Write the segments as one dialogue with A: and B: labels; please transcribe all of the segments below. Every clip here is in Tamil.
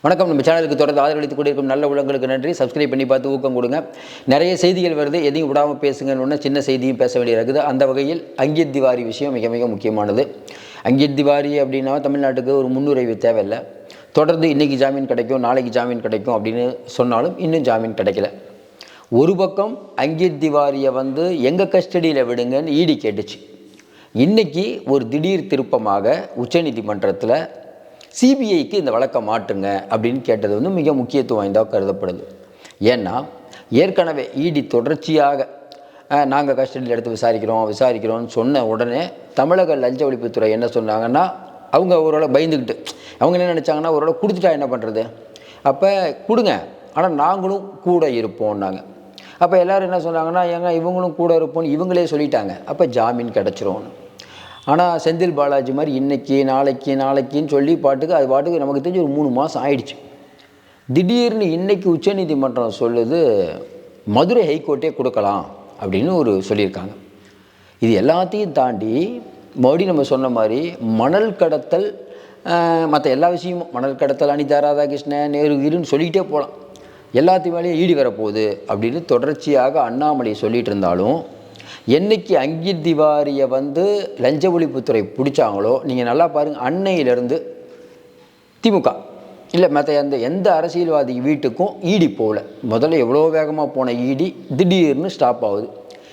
A: வணக்கம். நம்ம சேனலுக்கு தொடர்ந்து ஆதரவளித்துக் கொண்டிருக்கும் நல்ல உள்ளங்களுக்கு நன்றி. சப்ஸ்கிரைப் பண்ணி பார்த்து ஊக்கம் கொடுங்க. நிறைய செய்திகள் வருது. எதையும் விடாமல் பேசுங்கன்னு சின்ன செய்தியும் பேச வேண்டியது இருக்குது. அந்த வகையில் அங்கித் திவாரி விஷயம் மிக மிக முக்கியமானது. அங்கித் திவாரி அப்படின்னா தமிழ்நாட்டுக்கு ஒரு முன்னுரைவு தேவையில்லை. தொடர்ந்து இன்றைக்கி ஜாமீன் கிடைக்கும் நாளைக்கு ஜாமீன் கிடைக்கும் அப்படின்னு சொன்னாலும் இன்னும் ஜாமீன் கிடைக்கல. ஒரு பக்கம் அங்கித் திவாரியை வந்து எங்கள் கஸ்டடியில் விடுங்கன்னு ஈடி கேட்டுச்சு. இன்றைக்கி ஒரு திடீர் திருப்பமாக உச்சநீதிமன்றத்தில் சிபிஐக்கு இந்த வழக்கை மாட்டுங்க அப்படின்னு கேட்டது வந்து மிக முக்கியத்துவம் வாய்ந்தாக கருதப்படுது. ஏன்னா ஏற்கனவே இடி தொடர்ச்சியாக நாங்கள் கஸ்டடியில் எடுத்து விசாரிக்கிறோம் விசாரிக்கிறோம்னு சொன்ன உடனே தமிழக லஞ்ச ஒழிப்புத்துறை என்ன சொன்னாங்கன்னா அவங்க ஓரளவு பயந்துக்கிட்டு அவங்க என்ன நினச்சாங்கன்னா ஓரளவு கொடுத்துட்டா என்ன பண்ணுறது அப்போ கொடுங்க. ஆனால் நாங்களும் கூட இருப்போம்னாங்க. அப்போ எல்லோரும் என்ன சொன்னாங்கன்னா ஏங்க இவங்களும் கூட இருப்போம்னு இவங்களே சொல்லிட்டாங்க. அப்போ ஜாமீன் கிடச்சிரும்னு. ஆனால் செந்தில் பாலாஜி மாதிரி இன்னைக்கு நாளைக்கு நாளைக்குன்னு சொல்லி பாட்டுக்கு அது பாட்டுக்கு நமக்கு தெரிஞ்சு ஒரு மூணு மாதம் ஆயிடுச்சு. திடீர்னு இன்னைக்கு உச்சநீதிமன்றம் சொல்லுது மதுரை ஹைகோர்ட்டே கொடுக்கலாம் அப்படின்னு ஒரு சொல்லியிருக்காங்க. இது எல்லாத்தையும் தாண்டி மறுபடியும் நம்ம சொன்ன மாதிரி மணல் கடத்தல் மற்ற எல்லா விஷயமும் மணல் கடத்தல் அனிதா ராதாகிருஷ்ணன் நேரு இருன்னு சொல்லிக்கிட்டே போகலாம் எல்லாத்தையும் மேலேயும் ஈடு வரப்போகுது அப்படின்னு தொடர்ச்சியாக அண்ணாமலை சொல்லிகிட்டு இருந்தாலும் என்னைக்கு அங்கித் திவாரியை வந்து லஞ்ச ஒழிப்புத்துறை பிடிச்சாங்களோ நீங்கள் நல்லா பாருங்கள் அன்னையிலேருந்து திமுக. இல்லை மற்ற எந்த எந்த அரசியல்வாதி வீட்டுக்கும் ஈடி போகல முதல்ல எவ்வளோ வேகமாக போன ஈடி திடீர்னு ஸ்டாப் ஆகுது.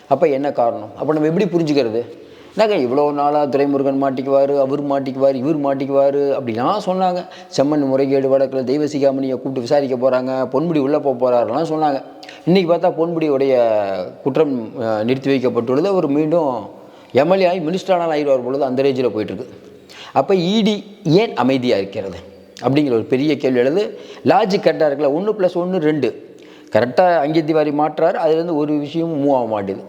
A: அப்போ என்ன காரணம்? அப்போ நம்ம எப்படி புரிஞ்சுக்கிறது? என்னங்க இவ்வளோ நாளாக துரைமுருகன் மாட்டிக்குவார் அவர் மாட்டிக்குவார் இவர் மாட்டிக்குவார் அப்படிலாம் சொன்னாங்க. செம்மண் முறைகேடு வழக்கில் தெய்வ சிகாமணியை கூப்பிட்டு விசாரிக்க போகிறாங்க பொன்முடி உள்ளே போக போகிறாருலாம் சொன்னாங்க. இன்றைக்கி பார்த்தா பொன்முடியுடைய குற்றம் நிறுத்தி வைக்கப்பட்டுள்ளது. அவர் மீண்டும் எம்எல்ஏ ஆகி மினிஸ்டரானால் ஆயிடுவார் பொழுது அந்த ரேஞ்சில் போயிட்டுருக்கு. அப்போ இடி ஏன் அமைதியாக இருக்கிறது? அப்படிங்கிற ஒரு பெரிய கேள்வி எழுது. லாஜிக் கரெக்டாக இருக்குல்ல ஒன்று ப்ளஸ் ஒன்று ரெண்டு. கரெக்டாக அங்கே திவாரி மாற்றார் அதுலேருந்து ஒரு விஷயமும் மூவ் ஆக மாட்டேது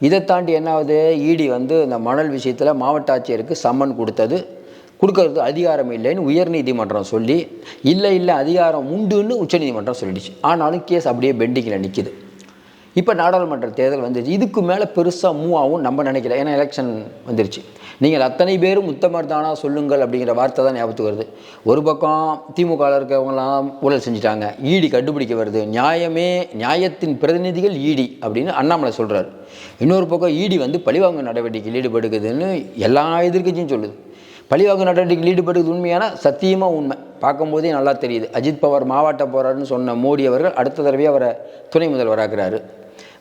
A: இதை தாண்டி என்னாவது இடி வந்து இந்த மணல் விஷயத்தில் மாவட்ட ஆட்சியருக்கு சம்மன் கொடுத்தது. கொடுக்கறது அதிகாரம் இல்லைன்னு உயர்நீதிமன்றம் சொல்லி இல்லை இல்லை அதிகாரம் உண்டுன்னு உச்சநீதிமன்றம் சொல்லிடுச்சு. ஆனாலும் கேஸ் அப்படியே பெண்டிங்கில் நிற்கிது இப்போ நாடாளுமன்ற தேர்தல் வந்துருச்சு இதுக்கு மேலே பெருசாக மூவ் ஆகும் நம்ம நினைக்கல. ஏன்னா எலெக்ஷன் வந்துருச்சு. நீங்கள் அத்தனை பேரும் உத்தமர் தானா சொல்லுங்கள் அப்படிங்கிற வார்த்தை தான் ஞாபகத்துக்கு வருது. ஒரு பக்கம் திமுகவில் இருக்கிறவங்களாம் ஊழல் செஞ்சுட்டாங்க. ஈடி கண்டுபிடிக்க வருது. நியாயமே நியாயத்தின் பிரதிநிதிகள் ஈடி அப்படின்னு அண்ணாமலை சொல்கிறார் இன்னொரு பக்கம் ஈடி வந்து பழிவாங்க நடவடிக்கையில் ஈடுபடுக்குதுன்னு எல்லா எதிர்க்கட்சியும் சொல்லுது. பழிவாங்கும் நடவடிக்கையில் ஈடுபடுவது உண்மையான? சத்தியமாக உண்மை. பார்க்கும்போதே நல்லா தெரியுது. அஜித் பவார் மாவட்ட போகிறாருன்னு சொன்ன மோடி அவர்கள் அடுத்த தடவையாக அவரை துணை முதல்வராகிறாரு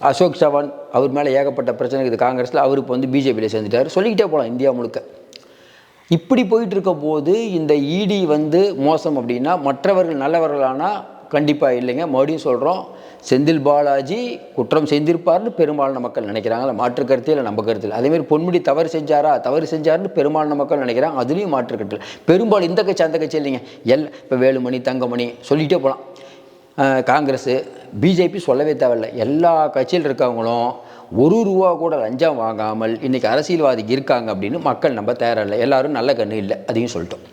A: அசோக் சவான் அவர் மேலே ஏகப்பட்ட பிரச்சனை இருக்குது. காங்கிரஸில் அவர் இப்போ வந்து பிஜேபியில் சேர்ந்துட்டார். சொல்லிக்கிட்டே போகலாம் இந்தியா முழுக்க. இப்படி போயிட்டு இருக்க போது இந்த இடி வந்து மோசம் அப்படின்னா மற்றவர்கள் நல்லவர்களானால் கண்டிப்பாக இல்லைங்க. மறுபடியும் சொல்கிறோம் செந்தில் பாலாஜி குற்றம் செஞ்சிருப்பார்னு பெரும்பாலான மக்கள் நினைக்கிறாங்களா மாற்று கருத்து இல்லை நம்ம கருத்தில் அதேமாதிரி பொன்முடி தவறு செஞ்சாரா? தவறு செஞ்சாருன்னு பெரும்பாலான மக்கள் நினைக்கிறாங்க. அதுலேயும் மாற்று கருத்து இல்லை. பெரும்பாலும் இந்த கட்சி அந்த கட்சி இல்லைங்க. எல் இப்போ வேலுமணி தங்கமணி சொல்லிகிட்டே போகலாம். காங்கிரஸு பிஜேபி சொல்லவே தேவையில்லை. எல்லா கட்சியில் இருக்கவங்களும் ஒரு ரூபா கூட லஞ்சம் வாங்காமல் இன்றைக்கி அரசியல்வாதிக்கு இருக்காங்க அப்படின்னு மக்கள் நம்ம தயாரில்லை. எல்லோரும் நல்ல கண்ணு இல்லை. அதையும் சொல்லிட்டோம்.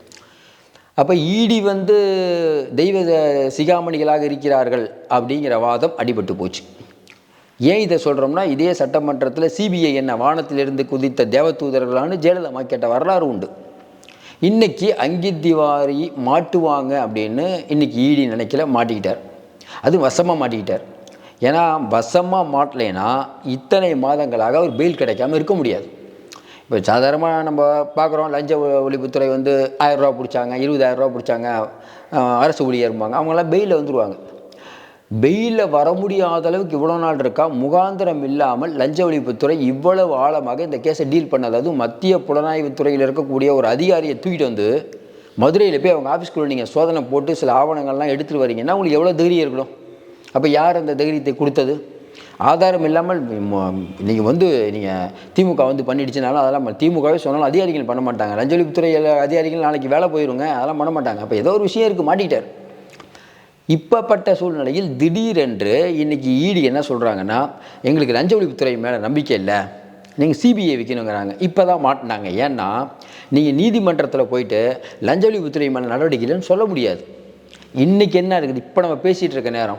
A: அப்போ ஈடி வந்து தெய்வ சிகாமணிகளாக இருக்கிறார்கள் அப்படிங்கிற வாதம் அடிபட்டு போச்சு. ஏன் இதை சொல்கிறோம்னா இதே சட்டமன்றத்தில் சிபிஐ என்ன வானத்திலிருந்து குதித்த தேவதூதர்களான்னு ஜெயலலிதா கேட்ட வரலாறு உண்டு. இன்றைக்கி அங்கித் திவாரி மாட்டுவாங்க அப்படின்னு இன்றைக்கி ஈடி நினைக்கல மாட்டிக்கிட்டார். அது வசமாக மாட்டிக்கிட்டார். ஏன்னா வசமாக மாட்டலைன்னா இத்தனை மாதங்களாக அவர் பெயில் கிடைக்காம இருக்க முடியாது. இப்போ சாதாரணமாக நம்ம பார்க்குறோம் லஞ்ச ஒழிப்புத்துறை வந்து ஆயிரரூவா பிடிச்சாங்க இருபதாயிரரூவா பிடிச்சாங்க அரசு அரசு ஊழியர்பாங்க அவங்களாம் பெயிலில் வந்துடுவாங்க பெயிலில் வர முடியாத அளவுக்கு இவ்வளோ நாள் இருக்கா? முகாந்திரம் இல்லாமல் லஞ்ச ஒழிப்புத்துறை இவ்வளவு ஆழமாக இந்த கேஸை டீல் பண்ணது. அதுவும் மத்திய புலனாய்வுத் துறையில் இருக்கக்கூடிய ஒரு அதிகாரியை தூக்கிட்டு வந்து மதுரையில் போய் அவங்க ஆஃபீஸ்க்குள்ளே நீங்கள் சோதனை போட்டு சில ஆவணங்கள்லாம் எடுத்துகிட்டு வரீங்கன்னா உங்களுக்கு எவ்வளோ தைரியம் இருக்கணும்? அப்போ யார் அந்த தைரியத்தை கொடுத்தது? ஆதாரம் இல்லாமல் நீங்கள் வந்து நீங்கள் திமுக வந்து பண்ணிடுச்சுனாலும் அதெல்லாம் திமுகவே சொன்னாலும் அதிகாரிகள் பண்ண மாட்டாங்க. லஞ்ச அதிகாரிகள் நாளைக்கு வேலை போயிருங்க அதெல்லாம் பண்ண மாட்டாங்க. அப்போ ஏதோ ஒரு விஷயம் இருக்குது மாட்டிக்கிட்டார். இப்பப்பட்ட சூழ்நிலையில் திடீரென்று இன்றைக்கி ஈடி என்ன சொல்கிறாங்கன்னா எங்களுக்கு லஞ்ச ஒழிப்புத்துறை மேலே நம்பிக்கை இல்லை. நீங்கள் சிபிஐ வைக்கணுங்கிறாங்க. இப்போ தான் மாட்டினாங்க. ஏன்னா நீங்கள் நீதிமன்றத்தில் போயிட்டு லஞ்ச ஒழிப்புத்துறை மேலே நடவடிக்கை இல்லைன்னு சொல்ல முடியாது. இன்றைக்கி என்ன இருக்குது? இப்போ நம்ம பேசிகிட்டு இருக்க நேரம்.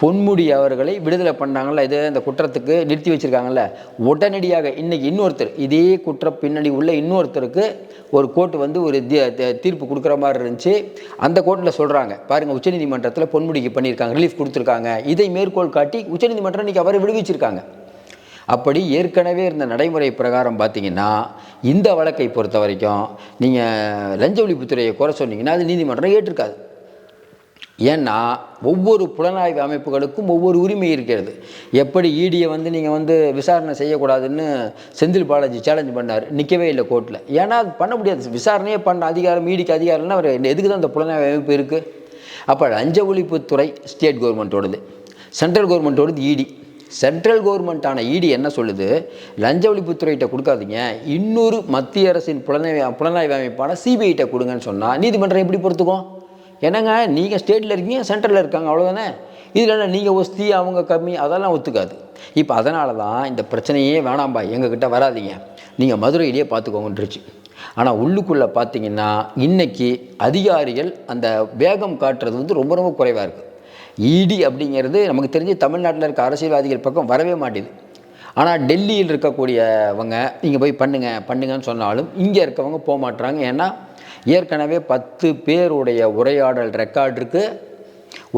A: பொன்முடி அவர்களை விடுதலை பண்ணாங்கல்ல இது இந்த குற்றத்துக்கு நிறுத்தி வச்சுருக்காங்கல்ல. உடனடியாக இன்றைக்கி இன்னொருத்தர் இதே குற்ற பின்னணி உள்ள இன்னொருத்தருக்கு ஒரு கோர்ட்டு வந்து ஒரு தி- தீர்ப்பு கொடுக்குற மாதிரி இருந்துச்சு. அந்த கோர்ட்டில் சொல்கிறாங்க பாருங்கள் உச்சநீதிமன்றத்தில் பொன்முடிக்கு பண்ணியிருக்காங்க ரிலீஃப் கொடுத்துருக்காங்க. இதை மேற்கோள் காட்டி உச்சநீதிமன்றம் இன்றைக்கி அவரை விடுவிச்சிருக்காங்க. அப்படி ஏற்கனவே இருந்த நடைமுறை பிரகாரம் பார்த்தீங்கன்னா இந்த வழக்கை பொறுத்த வரைக்கும் நீங்கள் லஞ்ச ஒழிப்புத்துறையை குறை சொன்னீங்கன்னா அது நீதிமன்றம் ஏற்றுக்காது ஏன்னா ஒவ்வொரு புலனாய்வு அமைப்புகளுக்கும் ஒவ்வொரு உரிமை இருக்கிறது. எப்படி ஈடியை வந்து நீங்கள் வந்து விசாரணை செய்யக்கூடாதுன்னு செந்தில் பாலாஜி சேலஞ்ச் பண்ணார் நிற்கவே இல்லை கோர்ட்டில் ஏன்னா அது பண்ண முடியாது. விசாரணையே பண்ண அதிகாரம் ஈடிக்கு அதிகாரம்னா அவர் எதுக்கு தான் அந்த புலனாய்வு அமைப்பு இருக்குது அப்போ லஞ்ச ஒழிப்புத்துறை ஸ்டேட் கவர்மெண்ட்டோடது சென்ட்ரல் கவர்மெண்ட்டோடது இடி சென்ட்ரல் கவர்மெண்ட்டான இடி என்ன சொல்லுது? லஞ்ச ஒழிப்புத்துறையிட்ட கொடுக்காதீங்க. இன்னொரு மத்திய அரசின் புலனாய்வு புலனாய்வு அமைப்பான சிபிஐட்ட கொடுங்கன்னு சொன்னால் நீதிமன்றம் எப்படி பொறுத்துக்கும்? என்னங்க? நீங்கள் ஸ்டேட்டில் இருக்கீங்க சென்ட்ரலில் இருக்காங்க அவ்வளோதானே இதில் என்ன நீங்கள் ஒஸ்தி அவங்க கம்மி அதெல்லாம் ஒத்துக்காது. இப்போ அதனால தான் இந்த பிரச்சனையே வேணாம்பா எங்ககிட்ட வராதீங்க. நீங்கள் மதுரையிலேயே பார்த்துக்கோங்கன்றுச்சு. ஆனால் உள்ளுக்குள்ளே பார்த்தீங்கன்னா இன்றைக்கி அதிகாரிகள் அந்த வேகம் காட்டுறது வந்து ரொம்ப ரொம்ப குறைவாக இருக்குது இடி அப்படிங்கிறது நமக்கு தெரிஞ்சு தமிழ்நாட்டில் இருக்க அரசியல்வாதிகள் பக்கம் வரவே மாட்டேது. ஆனால் டெல்லியில் இருக்கக்கூடியவங்க நீங்கள் போய் பண்ணுங்க பண்ணுங்கன்னு சொன்னாலும் இங்கே இருக்கவங்க போக மாட்டுறாங்க ஏன்னா ஏற்கனவே பத்து பேருடைய உரையாடல் ரெக்கார்ட் இருக்குது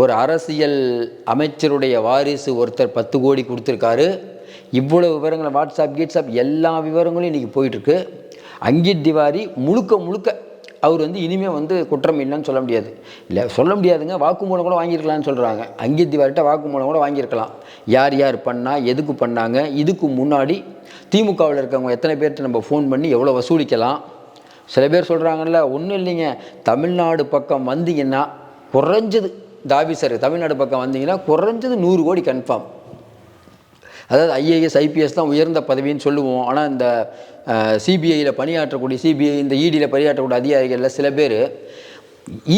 A: ஒரு அரசியல் அமைச்சருடைய வாரிசு ஒருத்தர் பத்து கோடி கொடுத்துருக்காரு. இவ்வளோ விவரங்களை வாட்ஸ்அப் கீட்ஸ்அப் எல்லா விவரங்களும் இன்றைக்கி போயிட்டுருக்கு அங்கித் திவாரி முழுக்க முழுக்க அவர் வந்து இனிமேல் வந்து குற்றம் இல்லைன்னு சொல்ல முடியாது. இல்லை சொல்ல முடியாதுங்க. வாக்குமூலம் கூட வாங்கியிருக்கலாம்னு சொல்கிறாங்க அங்கித் திவாரிட்ட வாக்குமூலம் கூட வாங்கியிருக்கலாம். யார் யார் பண்ணால் எதுக்கு பண்ணாங்க இதுக்கு முன்னாடி திமுகவில் இருக்கவங்க எத்தனை பேர்கிட்ட நம்ம ஃபோன் பண்ணி எவ்வளோ வசூலிக்கலாம்? சில பேர் சொல்கிறாங்கல்ல ஒன்றும் இல்லைங்க. தமிழ்நாடு பக்கம் வந்தீங்கன்னா குறைஞ்சது தாபிசர் தமிழ்நாடு பக்கம் வந்தீங்கன்னா குறைஞ்சது நூறு கோடி கன்ஃபார்ம் அதாவது ஐஏஎஸ் ஐபிஎஸ் தான் உயர்ந்த பதவின்னு சொல்லுவோம். ஆனால் இந்த சிபிஐயில் பணியாற்றக்கூடிய சிபிஐ இந்த இடியில் பணியாற்றக்கூடிய அதிகாரிகளில் சில பேர்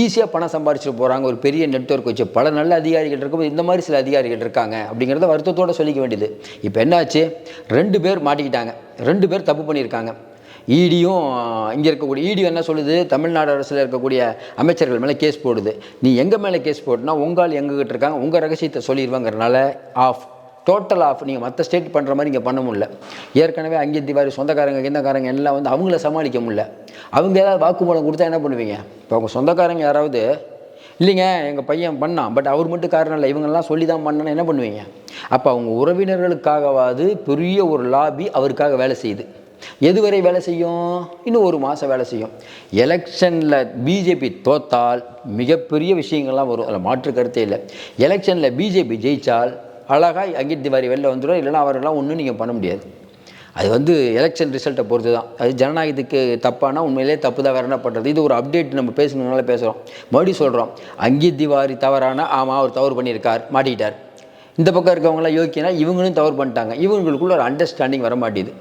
A: ஈஸியாக பணம் சம்பாரிச்சுட்டு போகிறாங்க ஒரு பெரிய நெட்வொர்க் வச்சு. பல நல்ல அதிகாரிகள் இருக்கும்போது இந்த மாதிரி சில அதிகாரிகள் இருக்காங்க அப்படிங்கிறத வருத்தத்தோட சொல்லிக்க வேண்டியது. இப்போ என்னாச்சு? ரெண்டு பேர் மாட்டிக்கிட்டாங்க. ரெண்டு பேர் தப்பு பண்ணியிருக்காங்க. ஈடியும் இங்கே இருக்கக்கூடிய ஈடி என்ன சொல்லுது? தமிழ்நாடு அரசில் இருக்கக்கூடிய அமைச்சர்கள் மேலே கேஸ் போடுது. நீ எங்கள் மேலே கேஸ் போட்டுனா உங்கால் எங்ககிட்ட இருக்காங்க. உங்கள் ரகசியத்தை சொல்லிடுவாங்கிறனால ஆஃப் டோட்டல் ஆஃப் நீங்கள் மற்ற ஸ்டேட் பண்ணுற மாதிரி இங்கே பண்ண முடியல. ஏற்கனவே அங்கே திவாரி சொந்தக்காரங்க கிந்தக்காரங்க எல்லாம் வந்து அவங்கள சமாளிக்க முடியல. அவங்க ஏதாவது வாக்குமூலம் கொடுத்தா என்ன பண்ணுவீங்க? இப்போ அவங்க சொந்தக்காரங்க யாராவது இல்லைங்க எங்கள் பையன் பண்ணான் பட் அவர் மட்டும் காரணம் இல்லை இவங்கெல்லாம் சொல்லி தான் பண்ணான்னு என்ன பண்ணுவீங்க? அப்போ அவங்க உறவினர்களுக்காகவாது பெரிய ஒரு லாபி அவருக்காக வேலை செய்யுது. எதுவரை வேலை செய்யும்? இன்னும் ஒரு மாதம் வேலை செய்யும். எலெக்ஷனில் பிஜேபி தோத்தால் மிகப்பெரிய விஷயங்கள்லாம் வரும். அதில் மாற்று கருத்தே இல்லை. எலெக்ஷனில் பிஜேபி ஜெயித்தால் அழகாக அங்கித் திவாரி வெளில வந்துடும் இல்லைன்னா அவரெல்லாம் ஒன்றும் நீங்கள் பண்ண முடியாது. அது வந்து எலெக்ஷன் ரிசல்ட்டை பொறுத்து தான் அது ஜனநாயகத்துக்கு தப்பானா உண்மையிலே தப்பு தான். வேறு என்ன பண்ணுறது இது ஒரு அப்டேட் நம்ம பேசணுனால பேசுகிறோம் மறுபடியும் சொல்கிறோம் அங்கித் திவாரி தவறானா? ஆமாம் அவர் தவறு பண்ணியிருக்கார். மாட்டிக்கிட்டார். இந்த பக்கம் இருக்கவங்களாம் யோக்கியனா இவங்களும் தவறு பண்ணிட்டாங்க. இவங்களுக்குள்ள ஒரு அண்டர்ஸ்டாண்டிங் வர மாட்டேது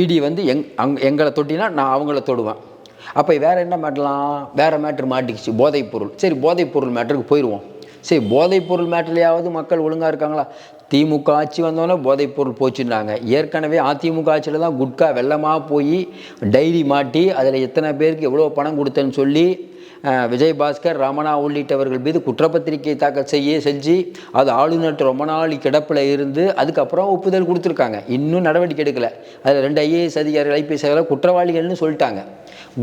A: இடி வந்து எங் அங் எங்களை தொட்டினா நான் அவங்கள தொடுவேன். அப்போ வேறு என்ன மாட்டலாம் வேறு மேட்ரு மாட்டிக்கிச்சு. போதைப் பொருள். சரி போதைப் பொருள் மேட்டருக்கு போயிடுவோம் சரி போதைப்பொருள் மேட்டர்லையாவது மக்கள் ஒழுங்காக இருக்காங்களா? திமுக ஆட்சி வந்தோடனே போதைப்பொருள் போச்சுன்னாங்க ஏற்கனவே அதிமுக ஆட்சியில் தான் குட்கா வெள்ளமாக போய் டைரி மாட்டி அதில் எத்தனை பேருக்கு எவ்வளோ பணம் கொடுத்தேன்னு சொல்லி விஜயபாஸ்கர் ரமணா உள்ளிட்டவர்கள் மீது குற்றப்பத்திரிகை தாக்கல் செய்ய செஞ்சு அது ஆளுநர்கிட்ட ரொம்ப நாள் கிடப்பில் இருந்து அதுக்கப்புறம் ஒப்புதல் கொடுத்துருக்காங்க. இன்னும் நடவடிக்கை எடுக்கலை. அதில் ரெண்டு ஐஏஎஸ் அதிகாரிகள் ஐபிஎஸ் அதிகாரிகள் குற்றவாளிகள்னு சொல்லிட்டாங்க.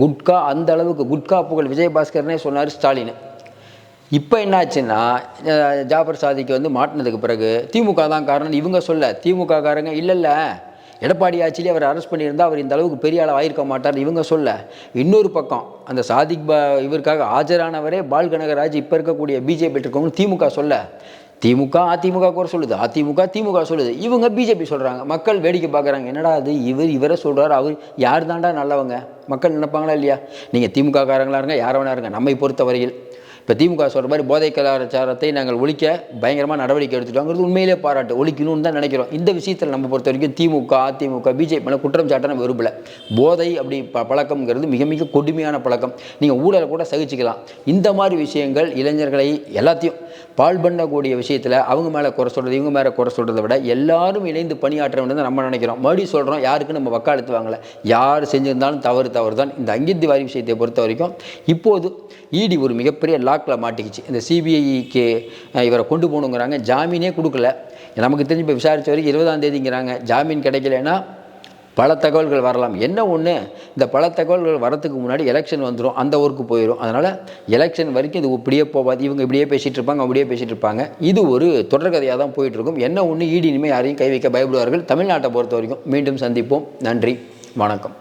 A: குட்கா அந்த அளவுக்கு குட்கா புகழ் விஜயபாஸ்கர்னே சொன்னார் ஸ்டாலின். இப்போ என்னாச்சுன்னா ஜாபர் சாதிக்கு வந்து மாட்டினதுக்கு பிறகு திமுக தான் காரணம் இவங்க சொல்ல திமுக காரங்க இல்லை இல்லை எடப்பாடி ஆட்சியிலே அவர் அரெஸ்ட் பண்ணியிருந்தா அவர் இந்த அளவுக்கு பெரிய ஆளாக ஆயிருக்க மாட்டார் இவங்க சொல்ல. இன்னொரு பக்கம் அந்த சாதிக் பா இவருக்காக ஆஜரானவரே பால் கனகராஜ் இப்போ இருக்கக்கூடிய பிஜேபி இருக்கவங்க திமுக சொல்ல. திமுக அதிமுக கூட சொல்லுது. அதிமுக திமுக சொல்லுது. இவங்க பிஜேபி சொல்கிறாங்க மக்கள் வேடிக்கை பார்க்குறாங்க என்னடா அது இவர் இவரை சொல்கிறார் அவர் யார் தாண்டா நல்லவங்க? மக்கள் நினைப்பாங்களா இல்லையா? நீங்கள் திமுக காரங்களா இருங்க யார வேணா இருங்க. நம்மை பொறுத்த வரையில் இப்போ திமுக சொல்கிற மாதிரி போதை கலாச்சாரத்தை நாங்கள் ஒழிக்க பயங்கரமாக நடவடிக்கை எடுத்துட்டோங்கிறது உண்மையிலே பாராட்டு. ஒழிக்கணும்னு தான் நினைக்கிறோம். இந்த விஷயத்தில் நம்ம பொறுத்த வரைக்கும் திமுக அதிமுக பிஜேபி மேலே குற்றம் சாட்ட நம்ம விரும்பல. போதை அப்படி ப பழக்கம்ங்கிறது மிக மிக கொடுமையான பழக்கம். நீங்கள் ஊழலை கூட சகிச்சுக்கலாம். இந்த மாதிரி விஷயங்கள் இளைஞர்களை எல்லாத்தையும் பால் பண்ணக்கூடிய விஷயத்தில் அவங்க மேலே குறை சொல்கிறது இவங்க மேலே குறை சொல்கிறத விட எல்லாரும் இணைந்து பணியாற்ற வேண்டும் நம்ம நினைக்கிறோம். மறுபடியும் சொல்கிறோம் யாருக்கு நம்ம வக்காலத்து வாங்கலை. யார் செஞ்சிருந்தாலும் தவறு தவறு தான் இந்த அங்கித் திவாரி விஷயத்தை பொறுத்த வரைக்கும் இப்போது இடி ஒரு மிகப்பெரிய லா லாக்கில் மாட்டிக்கிச்சு. இந்த சிபிஐக்கு இவரை கொண்டு போகணுங்கிறாங்க. ஜாமீனே கொடுக்கல. நமக்கு தெரிஞ்சு இப்போ விசாரித்த வரைக்கும் இருபதாம் தேதிங்கிறாங்க. ஜாமீன் கிடைக்கலன்னா பல தகவல்கள் வரலாம். என்ன ஒன்று இந்த பல தகவல்கள் வரத்துக்கு முன்னாடி எலெக்ஷன் வந்துடும் அந்த ஊருக்கு போயிடும் அதனால் எலெக்ஷன் வரைக்கும் இது இப்படியே போகாது. இவங்க இப்படியே பேசிகிட்டு இருப்பாங்க அப்படியே பேசிகிட்டு இருப்பாங்க. இது ஒரு தொடர்கதையாக தான் போயிட்டுருக்கும் என்ன ஒன்று ஈடி இனிமேல் யாரையும் கை வைக்க பயப்படுவார்கள். தமிழ்நாட்டை பொறுத்த வரைக்கும் மீண்டும் சந்திப்போம். நன்றி. வணக்கம்.